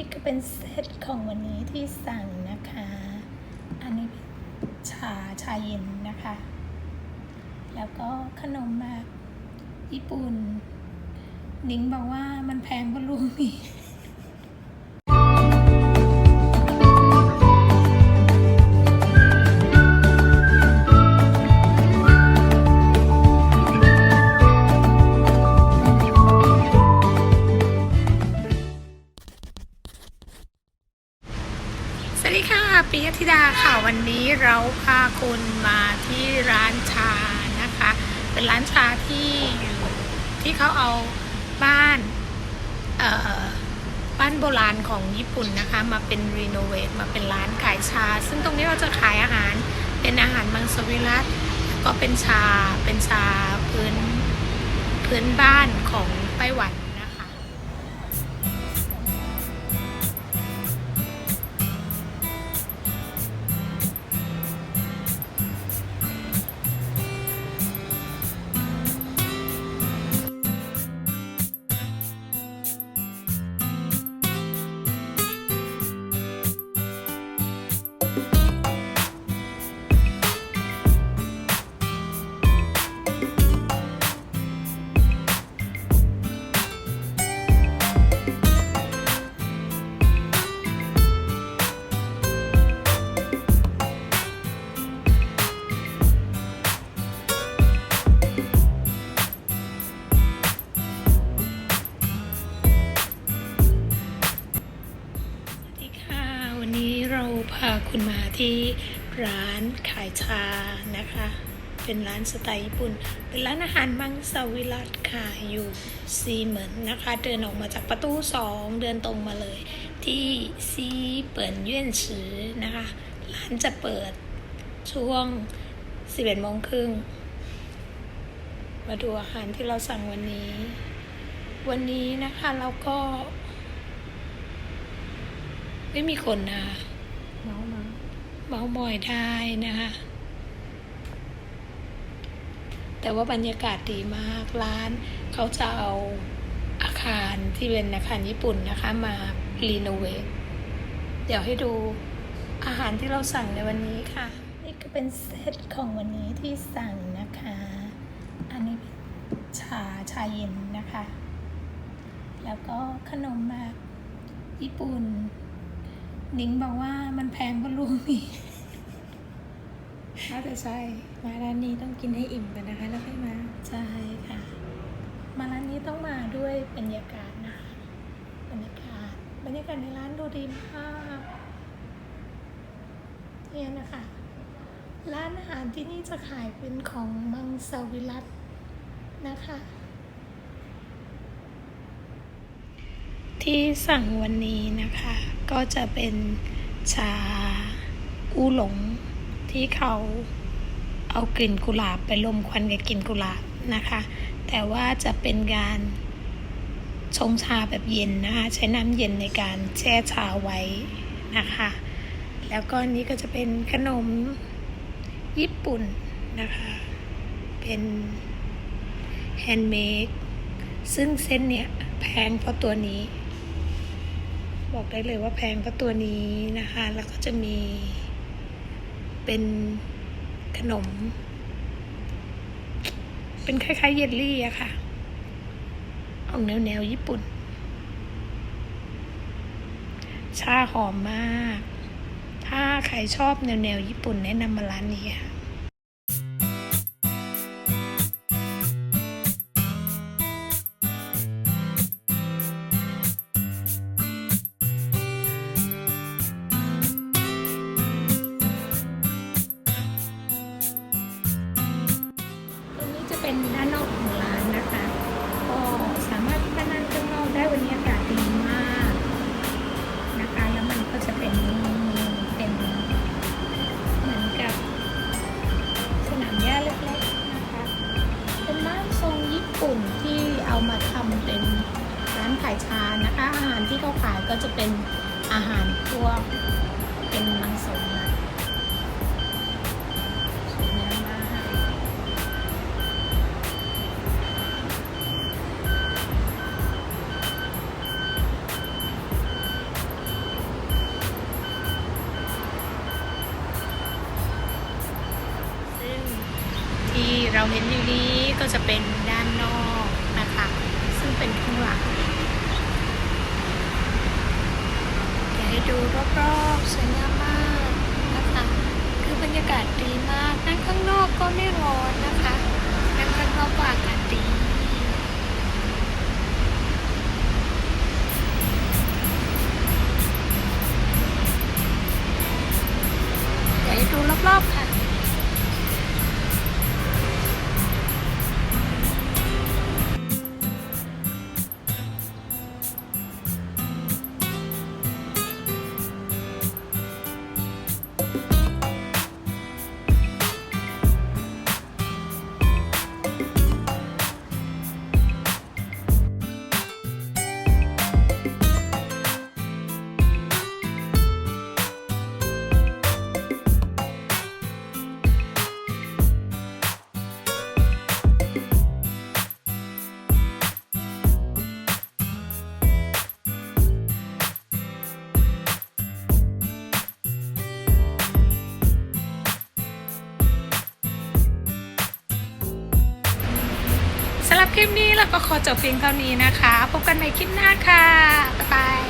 นี่ก็เป็นเซตของวันนี้ที่สั่งนะคะ อันนี้ชาชาเย็นนะคะ แล้วก็ขนมแบบญี่ปุ่น นิ้งบอกว่ามันแพงกว่าลูกนี่ ธิดาค่ะวันนี้เราพาคุณมาที่ร้านชานะคะ เป็นร้านชาที่อยู่ที่เขาเอาบ้านเอ่อบ้านโบราณของญี่ปุ่นนะคะ มาเป็นรีโนเวทมาเป็นร้านขายชา ซึ่งตรงนี้เราจะขายอาหารเป็นอาหารมังสวิรัตก็เป็นชาเป็นชาพื้นพื้นบ้านของไต้หวัน ที่ร้านขายชานะคะ เป็นร้านสไตล์ญี่ปุ่น เป็นร้านอาหารมังสวิรัตค่ะอยู่ซีเหมือนนะคะ เดินออกมาจากประตูสองเดินตรงมาเลย ที่ซีเปิ่นเยื่นฉือนะคะ ร้านจะเปิดช่วง 11โมงครึ่งมาดูอาหารที่เราสั่งวันนี้ วันนี้นะคะเราก็ ไม่มีคนนะ เมาส์มอยได้นะคะ แต่ว่าบรรยากาศดีมากร้าน เขาจะเอาอาคารที่เป็นอาคารญี่ปุ่นนะคะมารีโนเวทเดี๋ยวให้ดูอาหารที่เราสั่งในวันนี้ค่ะ นี่ก็เป็นเซตของวันนี้ที่สั่งนะคะ อันนี้ชาชาเย็นนะคะ แล้วก็ขนมแบบญี่ปุ่น นิ้งบอกว่ามันแพงกว่าลูกนี่น่าจะใช่ มาร้านนี้ต้องกินให้อิ่มกันนะคะ แล้วค่อยมา ใช่ค่ะ มาร้านนี้ต้องมาด้วยบรรยากาศนะบรรยากาศ บรรยากาศในร้านดูดีมากเนี่ยนะคะ ร้านอาหารที่นี่จะขายเป็นของมังสวิรัตนะคะ ที่สั่งวันนี้นะคะ ก็จะเป็นชาอูหลงที่เขาเอากลิ่นกุหลาบไปลมควันกับกลิ่นกุหลาบนะคะ แต่ว่าจะเป็นการชงชาแบบเย็นนะคะ ใช้น้ำเย็นในการแช่ชาไว้นะคะ แล้วก็อันนี้ก็จะเป็นขนมญี่ปุ่นนะคะ เป็นแฮนด์เมดซึ่งเส้นเนี่ยแพงเพราะตัวนี้ บอกได้เลยว่าแพงเพราะตัวนี้นะคะ แล้วก็จะมีเป็นขนม เป็นคล้ายๆเยลลี่อะค่ะออกแนวแนวๆญี่ปุ่น ชาหอมมาก ถ้าใครชอบแนวแนวๆญี่ปุ่นแนะนำมาร้านนี้ค่ะ เป็นด้านนอกของร้านนะคะก็สามารถที่จะนั่งข้างนอกได้วันนี้อากาศดีมากนะคะแล้วมันก็จะเป็นเป็นเหมือนกับสนามหญ้าเล็กๆนะคะเป็นบ้านทรงญี่ปุ่นที่เอามาทำเป็นร้านขายชานะคะ อาหารที่เขาขายก็จะเป็นอาหารพวกเป็นมังสวิรั ที่เราเห็นอยู่นี้ก็จะเป็นด้านนอกนะคะซึ่งเป็นข้างหลังอยากให้ดูรอบๆสวยงามมากนะคะคือบรรยากาศดีมากนั่งข้างนอกก็ไม่ร้อนนะคะนั่งข้างนอกก็อากาศดี ลิปนี้เราก็ขอจบเพียงเท่านี้นะคะ พบกันใหม่คลิปหน้าค่ะ บ๊ายบาย